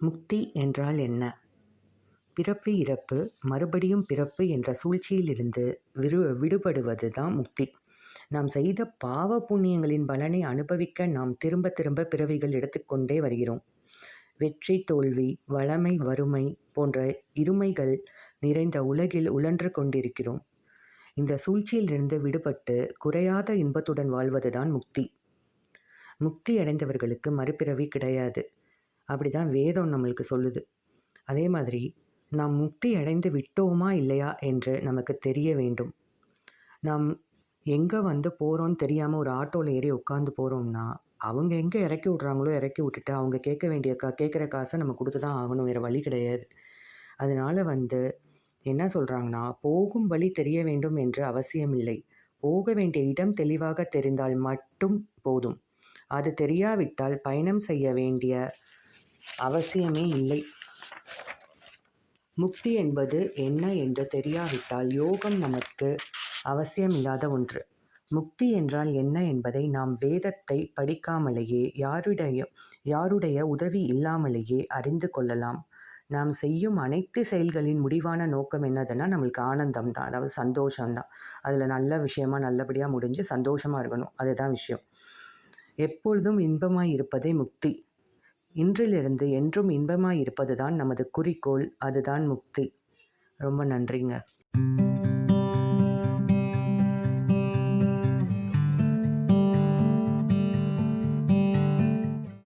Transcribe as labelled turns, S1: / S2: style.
S1: முக்தி என்றால் என்ன? பிறப்பு இறப்பு மறுபடியும் பிறப்பு என்ற சூழ்ச்சியிலிருந்து விரு விடுபடுவது தான் முக்தி. நாம் செய்த பாவ புண்ணியங்களின் பலனை அனுபவிக்க நாம் திரும்ப திரும்ப பிறவிகள் எடுத்துக்கொண்டே வருகிறோம். வெற்றி தோல்வி வளமை வறுமை போன்ற இருமைகள் நிறைந்த உலகில் உழன்று கொண்டிருக்கிறோம். இந்த சூழ்ச்சியிலிருந்து விடுபட்டு குறையாத இன்பத்துடன் வாழ்வதுதான் முக்தி. முக்தி அடைந்தவர்களுக்கு மறுபிறவி கிடையாது. அப்படி தான் வேதம் நம்மளுக்கு சொல்லுது. அதே மாதிரி நாம் முக்தி அடைந்து விட்டோமா இல்லையா என்று நமக்கு தெரிய வேண்டும். நாம் எங்கே வந்து போகிறோன்னு தெரியாமல் ஒரு ஆட்டோவில் ஏறி உட்காந்து போகிறோம்னா அவங்க எங்கே இறக்கி விட்றாங்களோ இறக்கி விட்டுட்டு அவங்க கேட்க வேண்டிய கா கேட்குற காசை நம்ம கொடுத்து தான் ஆகணும் வேறு வழி கிடையாது. அதனால் வந்து என்ன சொல்கிறாங்கன்னா போகும் வழி தெரிய வேண்டும் என்று அவசியமில்லை போக வேண்டிய இடம் தெளிவாக தெரிந்தால் மட்டும் போதும். அது தெரியாவிட்டால் பயணம் செய்ய வேண்டிய அவசியமே இல்லை. முக்தி என்பது என்ன என்று தெரியாவிட்டால் யோகம் நமக்கு அவசியமில்லாத ஒன்று. முக்தி என்றால் என்ன என்பதை நாம் வேதத்தை படிக்காமலேயே யாருடைய யாருடைய உதவி இல்லாமலேயே அறிந்து கொள்ளலாம். நாம் செய்யும் அனைத்து செயல்களின் முடிவான நோக்கம் என்னதுன்னா நம்மளுக்கு ஆனந்தம் தான். அதாவது சந்தோஷம்தான் அதில் நல்ல விஷயமா நல்லபடியாக முடிஞ்சு சந்தோஷமாக இருக்கணும். அதுதான் விஷயம். எப்பொழுதும் இன்பமாய் இருப்பதே முக்தி. இன்றிலிருந்து என்றும் இன்பமாய் நமது குறிக்கோள் அதுதான் முக்தி. ரொம்ப நன்றிங்க.